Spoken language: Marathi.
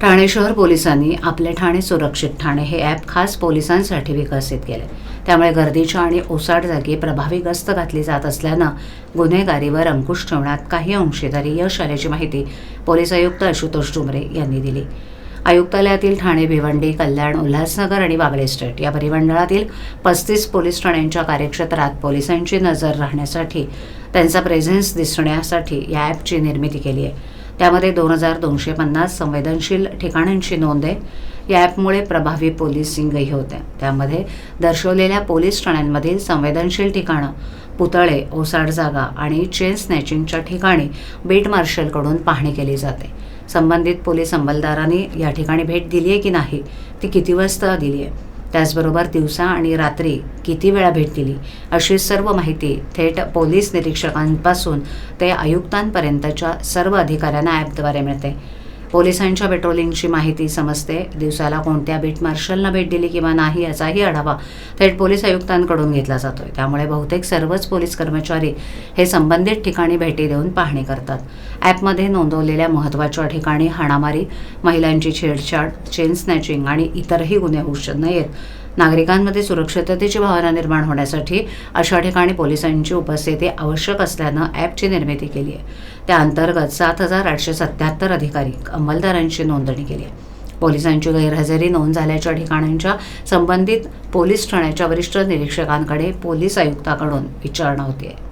ठाणे शहर पोलिसांनी आपले ठाणे सुरक्षित ठाणे हे ॲप खास पोलिसांसाठी विकसित केले. त्यामुळे गर्दीच्या आणि ओसाड जागी प्रभावी गस्त घातली जात असल्यानं गुन्हेगारीवर अंकुश ठेवण्यात काही अंशी तरी यश आल्याची माहिती पोलीस आयुक्त आशुतोष डुमरे यांनी दिली. आयुक्तालयातील ठाणे भिवंडी कल्याण उल्हासनगर आणि वागळे स्टेट या परिमंडळातील पस्तीस पोलीस ठाण्यांच्या कार्यक्षेत्रात पोलिसांची नजर राहण्यासाठी त्यांचा प्रेझेन्स दिसण्यासाठी या ॲपची निर्मिती केली आहे. त्यामध्ये दोन हजार दोनशे पन्नास संवेदनशील ठिकाणांची नोंद आहे. या ॲपमुळे प्रभावी पोलिसिंगही होते. त्यामध्ये दर्शवलेल्या पोलीस ठाण्यांमधील संवेदनशील ठिकाणं पुतळे ओसाड जागा आणि चेन स्नॅचिंगच्या ठिकाणी बीट मार्शलकडून पाहणी केली जाते. संबंधित पोलीस अंमलदारांनी या ठिकाणी भेट दिली आहे की नाही ती किती वाजता दिली आहे त्याचबरोबर दिवसा आणि रात्री किती वेळा भेट दिली अशी सर्व माहिती थेट पोलीस निरीक्षकांपासून ते आयुक्तांपर्यंतच्या सर्व अधिकाऱ्यांना ॲपद्वारे मिळते. पोलिसांच्या पेट्रोलिंगची माहिती समजते. दिवसाला कोणत्या बीट मार्शलना भेट दिली किंवा नाही याचाही आढावा थेट पोलीस आयुक्तांकडून घेतला जातोय. त्यामुळे बहुतेक सर्वच पोलीस कर्मचारी हे संबंधित ठिकाणी भेटी देऊन पाहणी करतात. ॲपमध्ये नोंदवलेल्या महत्त्वाच्या ठिकाणी हाणामारी महिलांची छेडछाड चेन स्नॅचिंग आणि इतरही गुन्हे होऊ श- नयेत. नागरिकांमध्ये सुरक्षिततेची भावना निर्माण होण्यासाठी अशा ठिकाणी पोलिसांची उपस्थिती आवश्यक असल्यानं ॲपची निर्मिती केली आहे त्या अंतर्गत सात हजार आठशे सत्याहत्तर अधिकारी अंमलदारांची नोंदणी केली आहे. पोलिसांची गैरहजेरी नोंद झाल्याच्या ठिकाणांच्या संबंधित पोलीस ठाण्याच्या वरिष्ठ निरीक्षकांकडे पोलीस आयुक्ताकडून विचारणा होती आहे.